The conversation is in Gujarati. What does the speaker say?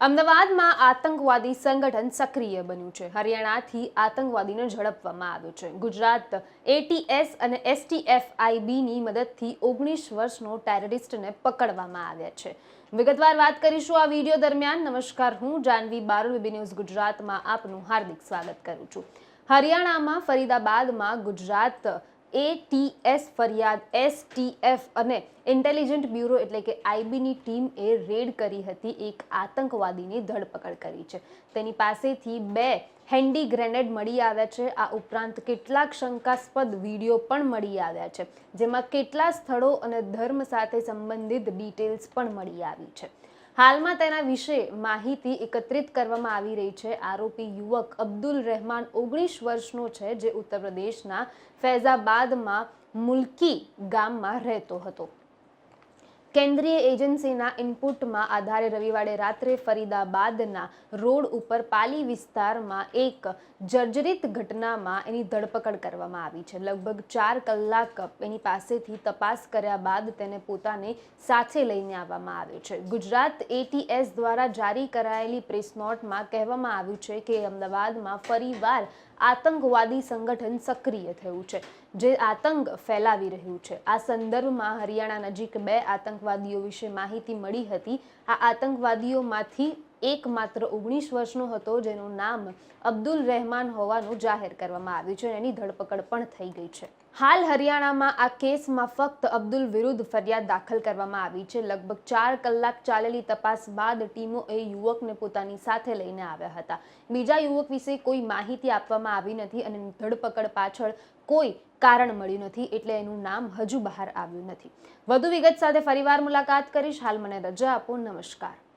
અમદાવાદમાં આતંકવાદી સંગઠન સક્રિય બન્યું છે. હરિયાણાથી આતંકવાદીને ઝડપવામાં આવ્યો છે. ગુજરાત એટીએસ અને એસટીએફ આઈબીની મદદથી ઓગણીસ વર્ષનો ટેરરિસ્ટને પકડવામાં આવ્યા છે. વિગતવાર વાત કરીશું આ વીડિયો દરમિયાન. નમસ્કાર, હું જાનવી બારોલ બીબી ન્યૂઝ ગુજરાતમાં આપનું હાર્દિક સ્વાગત કરું છું. હરિયાણામાં, ફરીદાબાદમાં ગુજરાત એટીએસ ફરિયાદ એસટીએફ અને ઇન્ટેલિજન્ટ બ્યુરો એટલે કે આઈબીની ટીમ એ રેડ કરી હતી, એક આતંકવાદીની ધરપકડ કરી છે. તેની પાસેથી બે હેન્ડી ગ્રેનેડ મળી આવ્યા છે. આ ઉપરાંત કેટલાક શંકાસ્પદ વીડિયો પણ મળી આવ્યા છે, જેમાં કેટલા સ્થળો અને ધર્મ સાથે સંબંધિત ડિટેલ્સ પણ મળી આવી છે. હાલમાં તેના વિશે માહિતી એકત્રિત કરવામાં આવી રહી છે. આરોપી યુવક અબ્દુલ રહેમાન ઓગણીસ વર્ષનો છે, જે ઉત્તર પ્રદેશના ફૈઝાબાદમાં મુલકી ગામમાં રહેતો હતો. કેન્દ્રીય એજન્સીના ઇનપુટમાં આધારે રવિવારે રાત્રે ફરીદાબાદના રોડ ઉપર પાલી વિસ્તારમાં એક જર્જરિત ઘટનામાં એની ધરપકડ કરવામાં આવી છે. લગભગ ચાર કલાક એની પાસેથી તપાસ કર્યા બાદ તેને પોતાને સાથે લઈને આવવામાં આવ્યો છે. ગુજરાત એટીએસ દ્વારા જારી કરાયેલી પ્રેસ નોટમાં કહેવામાં આવ્યું છે કે અમદાવાદમાં ફરીવાર આતંકવાદી સંગઠન સક્રિય થયું છે. જે આતંક ફેલાવી રહ્યું છે. આ સંદર્ભમાં હરિયાણા નજીક બે આતંકવાદીઓ વિશે માહિતી મળી હતી. આ આતંકવાદીઓમાંથી એક માત્ર ઓગણીસ વર્ષનો હતો જેનું નામ અબ્દુલ રહેમાન હોવાનું જાહેર કરવામાં આવ્યું છે એની ધરપકડ પણ થઈ ગઈ છે. હાલ હરિયાણામાં આ કેસમાં ફક્ત અબ્દુલ વિરુદ્ધ ફરિયાદ દાખલ કરવામાં આવી છે. લગભગ ચાર કલાક ચાલેલી તપાસ બાદ ટીમો એ યુવકને પોતાની સાથે લઈને આવ્યા હતા. બીજા યુવક વિશે કોઈ માહિતી આપવામાં આવી નથી અને ધરપકડ પાછળ કોઈ કારણ મળ્યું નથી એટલે એનું નામ હજુ બહાર આવ્યું નથી. વધુ વિગત સાથે ફરીવાર મુલાકાત કરીશ. હાલ મને રજા આપો. નમસ્કાર.